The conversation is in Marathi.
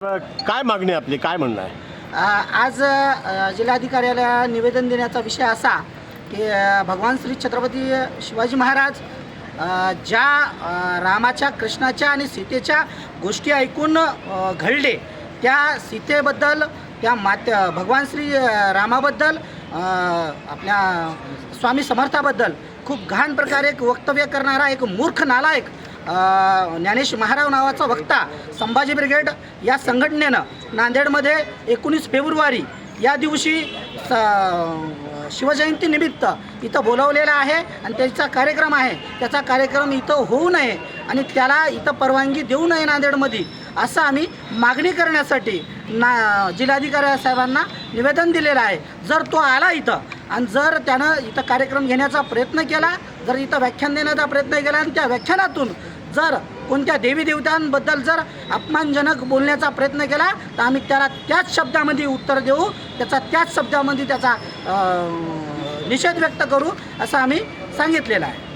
काय मागणी आपली? काय म्हणणं आहे? आज जिल्हाधिकाऱ्याला निवेदन देण्याचा विषय असा की भगवान श्री छत्रपती शिवाजी महाराज ज्या रामाच्या कृष्णाच्या आणि सीतेच्या गोष्टी ऐकून घडले त्या सीतेबद्दल त्या मात्या भगवान श्री रामाबद्दल आपल्या स्वामी समर्थाबद्दल खूप घाण प्रकारे एक वक्तव्य करणारा एक मूर्ख नालायक ज्ञानेश महाराव नावाचा वक्ता संभाजी ब्रिगेड या संघटनेनं नांदेडमध्ये एकोणीस फेब्रुवारी या दिवशी स- शिवजयंतीनिमित्त इथं बोलवलेला आहे आणि त्याचा कार्यक्रम आहे. त्याचा कार्यक्रम इथं होऊ नये आणि त्याला इथं परवानगी देऊ नये नांदेडमध्ये असं आम्ही मागणी करण्यासाठी ना जिल्हाधिकारी साहेबांना निवेदन दिलेलं आहे. जर तो आला इथं आणि जर त्यानं इथं कार्यक्रम घेण्याचा प्रयत्न केला जर इथं व्याख्यान देण्याचा प्रयत्न केला आणि त्या व्याख्यानातून जर कोणत्या देवी देवतांबद्दल जर अपमानजनक बोलण्याचा प्रयत्न केला तर आम्ही त्याला त्याच शब्दामध्ये उत्तर देऊ त्याचा त्याच शब्दामध्ये त्याचा निषेध व्यक्त करू असं आम्ही सांगितलेलं आहे.